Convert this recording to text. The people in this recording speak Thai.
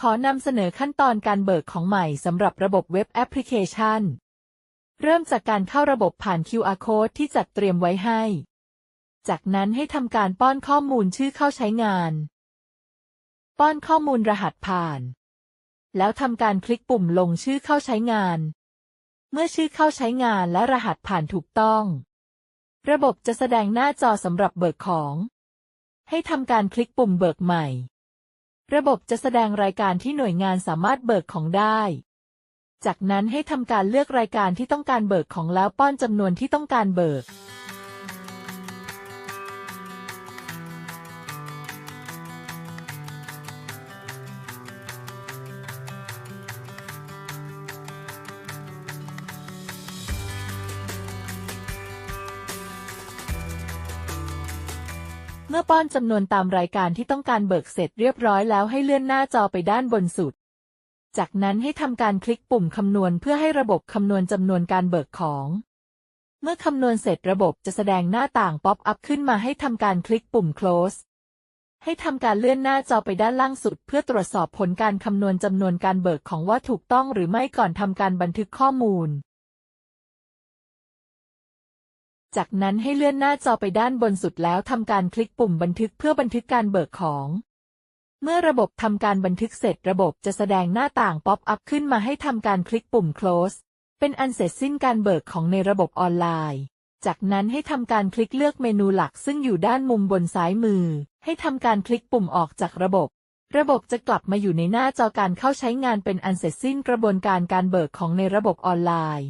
ขอนำเสนอขั้นตอนการเบิกของใหม่สำหรับระบบเว็บแอปพลิเคชัน เริ่มจากการเข้าระบบผ่าน QR Code ที่จัดเตรียมไว้ให้ จากนั้นให้ทำการป้อนข้อมูลชื่อเข้าใช้งาน ป้อนข้อมูลรหัสผ่าน แล้วทำการคลิกปุ่มลงชื่อเข้าใช้งาน เมื่อชื่อเข้าใช้งานและรหัสผ่านถูกต้อง ระบบจะแสดงหน้าจอสำหรับเบิกของ ให้ทำการคลิกปุ่มเบิกใหม่ ระบบจะแสดงรายการที่หน่วยงานสามารถเบิกของได้ จากนั้นให้ทำการเลือกรายการที่ต้องการเบิกของแล้วป้อนจำนวนที่ต้องการเบิก เมื่อป้อนจำนวนตามรายการที่ต้องการเบิกเสร็จเรียบร้อยแล้วให้เลื่อนหน้าจอไปด้านบนสุด จากนั้นให้ทำการคลิกปุ่มคำนวณเพื่อให้ระบบคำนวณจำนวนการเบิกของ เมื่อคำนวณเสร็จระบบจะแสดงหน้าต่างป๊อปอัพขึ้นมาให้ทำการคลิกปุ่ม close ให้ทำการเลื่อนหน้าจอไปด้านล่างสุด เพื่อตรวจสอบผลการคำนวณจำนวนการเบิกของว่าถูกต้องหรือไม่ก่อนทำการบันทึกข้อมูล จากนั้นให้เลื่อนหน้าจอไปด้านบนสุดแล้วทำการคลิกปุ่มบันทึกเพื่อบันทึกการเบิกของ เมื่อระบบทำการบันทึกเสร็จระบบจะแสดงหน้าต่างป๊อปอัพขึ้นมาให้ทำการคลิกปุ่ม close เป็นอันเสร็จสิ้นการเบิกของในระบบออนไลน์ จากนั้นให้ทำการคลิกเลือกเมนูหลักซึ่งอยู่ด้านมุมบนซ้ายมือ ให้ทำการคลิกปุ่มออกจากระบบ ระบบจะกลับมาอยู่ในหน้าจอการเข้าใช้งานเป็นอันเสร็จสิ้นกระบวนการการเบิกของในระบบออนไลน์